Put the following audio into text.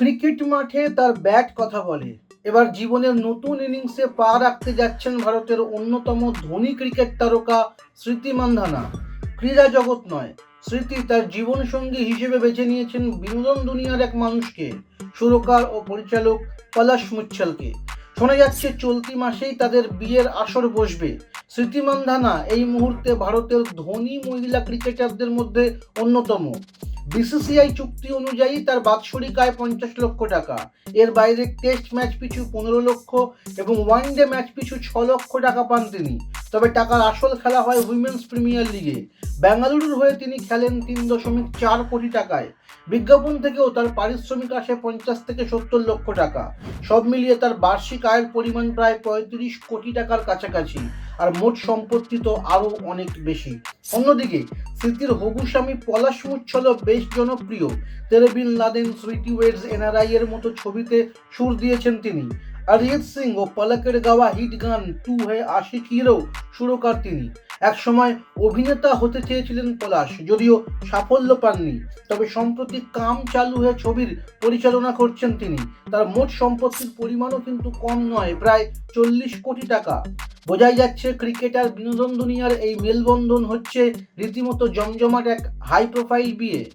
Cricket মাঠে তার bat কথা বলে। এবার জীবনের নতুন ইনিংসে পা রাখতে যাচ্ছেন ভারতের অন্যতম ধনী ক্রিকেট তারকা স্মৃতি মান্ধানা। ক্রীড়া জগৎ নয়, স্মৃতি তার জীবনসঙ্গী হিসেবে বেছে নিয়েছেন বিনোদন দুনিয়ার এক মানুষকে, সুরকার ও পরিচালক পলাশ মুচ্ছলকে। শোনা যাচ্ছে, চলতি মাসেই তাদের বিয়ের আসর বসবে। স্মৃতি মান্ধানা এই মুহূর্তে ভারতের ধনী মহিলা ক্রিকেটারদের মধ্যে অন্যতম। বিসিসিআই চুক্তি অনুযায়ী তার বাৎসরিক আয় পঞ্চাশ লক্ষ টাকা। এর বাইরে টেস্ট ম্যাচ পিছু পনেরো লক্ষ এবং ওয়ান ডে ম্যাচ পিছু ছ লক্ষ টাকা পান তিনি। তবে টাকার আসল খেলা হয় উইমেন্স প্রিমিয়ার লিগে বেঙ্গালুরুর হয়ে তিনি খেলেন তিন দশমিক চার কোটি টাকায়। বিজ্ঞাপন থেকেও তার পারিশ্রমিক আসে পঞ্চাশ থেকে সত্তর লক্ষ টাকা। সব মিলিয়ে তার বার্ষিক আয়ের পরিমাণ প্রায় পঁয়ত্রিশ কোটি টাকার কাছাকাছি। আর মোট সম্পত্তি তো আরও অনেক বেশি। অন্যদিকে স্মৃতির হবু স্বামী পলাশ মুচ্ছল বেশ জনপ্রিয়। তেরে বিন লাদেন সুইটি ওয়েডস এনআরআই এর মতো ছবিতে সুর দিয়েছেন তিনি। অরিজিৎ সিং ও পলকের গাওয়া হিট গান টু হয়ে আশিকিরও সুরকার তিনি। একসময় অভিনেতা হতে চেয়েছিলেন পলাশ, যদিও সাফল্য পাননি, তবে সম্প্রতি কাম চালু হয়ে ছবির পরিচালনা করছেন তিনি। তার মোট সম্পত্তির পরিমাণও কিন্তু কম নয়, প্রায় চল্লিশ কোটি টাকা। বোঝাই যাচ্ছে ক্রিকেটার বিনোদন দুনিয়ার এই মেলবন্ধন হচ্ছে রীতিমতো জমজমাট এক হাই প্রোফাইল বিয়ে।